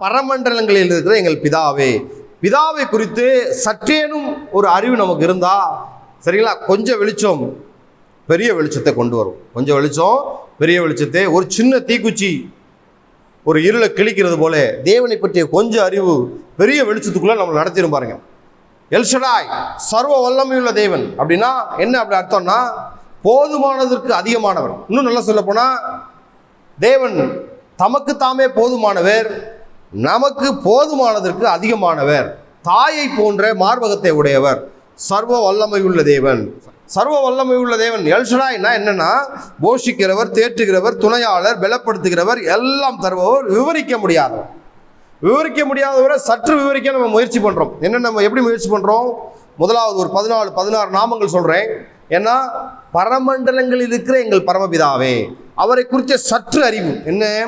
பரமண்டலங்களில் இருக்கிற எங்கள் பிதாவே. பிதாவை குறித்து சற்றேனும் ஒரு அறிவு நமக்கு இருந்தா சரிங்களா? கொஞ்சம் வெளிச்சம் பெரிய வெளிச்சத்தை கொண்டு வரும். கொஞ்சம் வெளிச்சம் பெரிய வெளிச்சத்தை ஒரு சின்ன தீக்குச்சி ஒரு இருளை கிழிக்கிறது போல தேவனை பற்றிய கொஞ்சம் அறிவு பெரிய வெளிச்சத்துக்குள்ள நம்ம நடத்திடும் பாருங்க. எல்ஷடாய் சர்வ வல்லமையுள்ள தேவன். அப்படின்னா என்ன அப்படி அர்த்தம்னா போதுமானதற்கு அதிகமானவர். இன்னும் நல்லா சொல்ல போனா தேவன் தமக்கு தாமே போதுமானவர். நமக்கு போதுமானதற்கு அதிகமானவர். தாயை போன்ற மார்பகத்தை உடையவர். சர்வ வல்லமை உள்ள தேவன். சர்வ வல்லமை உள்ள தேவன். எல்ஷனாய்னா என்னன்னா போஷிக்கிறவர் தேற்றுகிறவர் துணையாளர் பலப்படுத்துகிறவர் எல்லாம் தருபவர் விவரிக்க முடியாதவர். விவரிக்க முடியாதவரை சற்று விவரிக்க நம்ம முயற்சி பண்ணுறோம் என்ன நம்ம எப்படி முயற்சி பண்ணுறோம் முதலாவது ஒரு பதினாலு பதினாறு நாமங்கள் சொல்கிறேன் ஏன்னா பரமண்டலங்களில் இருக்கிற எங்கள் பரமபிதாவே அவரை குறித்த சற்று அறிவு. என்ன?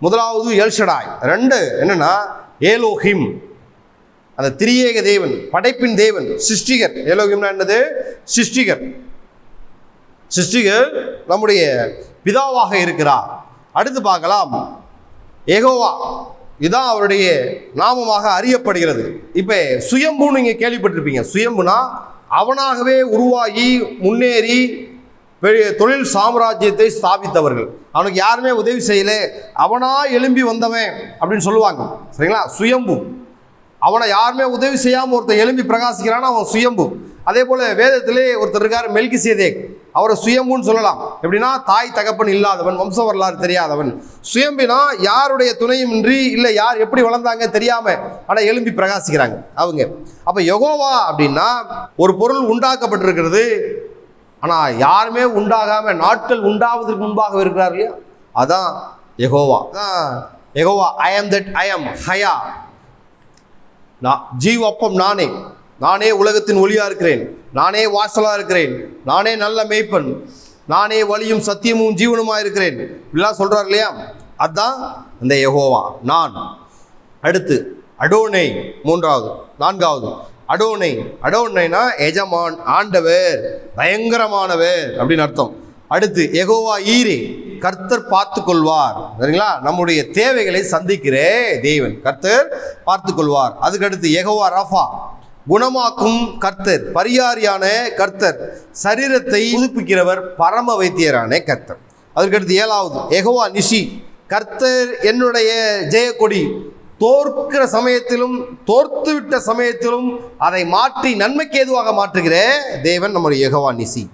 முதலாவது எல்ஷடாய் ரெண்டு என்னன்னா ஏலோஹிம் அந்த திரியேக தேவன் படைப்பின் தேவன் சிருஷ்டிகர் ஏலோகிம்னா என்னது? சிருஷ்டிகர் சிருஷ்டிகர் நம்முடைய பிதாவாக இருக்கிறார். அடுத்து பார்க்கலாம். எகோவா இதான் அவருடைய நாமமாக அறியப்படுகிறது. இப்போ சுயம்புன்னு நீங்கள் கேள்விப்பட்டிருப்பீங்க. சுயம்புனா அவனாகவே உருவாகி முன்னேறி பெரிய தொழில் சாம்ராஜ்யத்தை ஸ்தாபித்தவர்கள். அவனுக்கு யாருமே உதவி செய்யலை. அவனா எழும்பி வந்தவன் அப்படின்னு சொல்லுவாங்க. சரிங்களா? சுயம்பு. அவனை யாருமே உதவி செய்யாமல் ஒருத்தன் எழும்பி பிரகாசிக்கிறான்னா அவன் சுயம்பு. அதே போல் வேதத்திலே ஒருத்தர் இருக்கார் மெல்கி சேதேக் அவரை சுயம்புன்னு சொல்லலாம். எப்படின்னா தாய் தகப்பன் இல்லாதவன் வம்ச வரலாறு தெரியாதவன். சுயம்பினா யாருடைய துணையும் இன்றி இல்லை யார் எப்படி வளர்ந்தாங்க தெரியாம ஆனால் எழும்பி பிரகாசிக்கிறாங்க. அவங்க. அப்போ யோகோவா அப்படின்னா ஒரு பொருள் உண்டாக்கப்பட்டிருக்கிறது ஆனால் யாருமே உண்டாகாமல் நாட்கள் உண்டாவதற்கு முன்பாக இருக்கிறார் இல்லையா? அதான் எகோவா அதான் Jehovah I am that I am. ஹயா. நான் ஜீவப்பம் நானே. நானே உலகத்தின் ஒளியாக இருக்கிறேன். நானே வாசலாக இருக்கிறேன். நானே நல்ல மேய்ப்பன். நானே வழியும் சத்தியமும் ஜீவனுமாக இருக்கிறேன். இப்படிலாம் சொல்கிறார் இல்லையா? அதான் அந்த எகோவா நான். அடுத்து அடோனே. மூன்றாவது நான்காவது அடோனை அடோனைனா எஜமான் ஆண்டவர் பயங்கரமானவர் அப்படின்னு அர்த்தம். அடுத்து எகோவா ஈரே கர்த்தர் பார்த்து கொள்வார் சரிங்களா? நம்முடைய தேவைகளை சந்திக்கிற தேவன் கர்த்தர் பார்த்து கொள்வார் அதுக்கடுத்து எகோவா ரஃபா குணமாக்கும் கர்த்தர் பரியாரியான கர்த்தர் சரீரத்தை புதுப்பிக்கிறவர் பரம வைத்தியரான கர்த்தர். அதற்கடுத்து ஏழாவது எகோவா நிஷி கர்த்தர் என்னுடைய ஜெயக்கொடி தோற்கிற சமயத்திலும் தோர்த்து விட்ட சமயத்திலும் அதை மாற்றி நன்மைக்கு ஏதுவாக மாற்றுகிற தேவன் நம்முடைய யகவா நிசி.